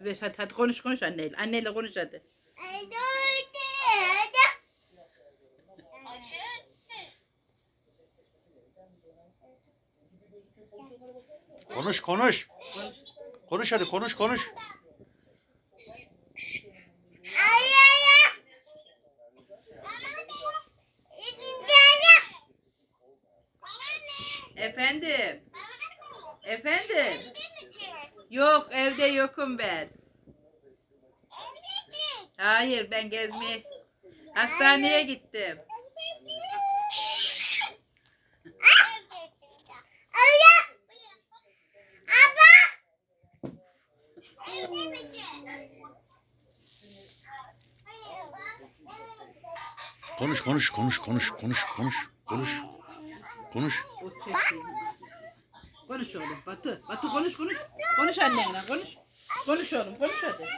Ver hadi hadi konuş konuş anneyle. Anneyle konuş hadi. Konuş konuş. Konuş hadi konuş konuş. Efendim. Efendim. Yok evde yokum ben. Hayır ben gezmeye hastaneye gittim. Konuş konuş konuş konuş konuş konuş konuş. Konuş. Konuş oğlum Batı. Batı konuş konuş. Konuş annenle konuş. Konuş oğlum konuş hadi.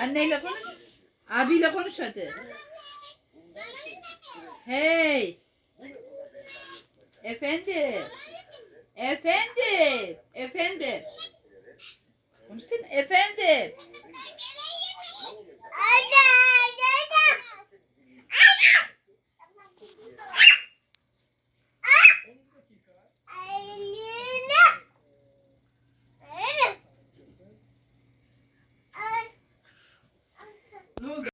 Anneyle konuş. Abiyle konuş hadi. Hey. Efendi. Efendi. Efendi. Konuşsana efendi.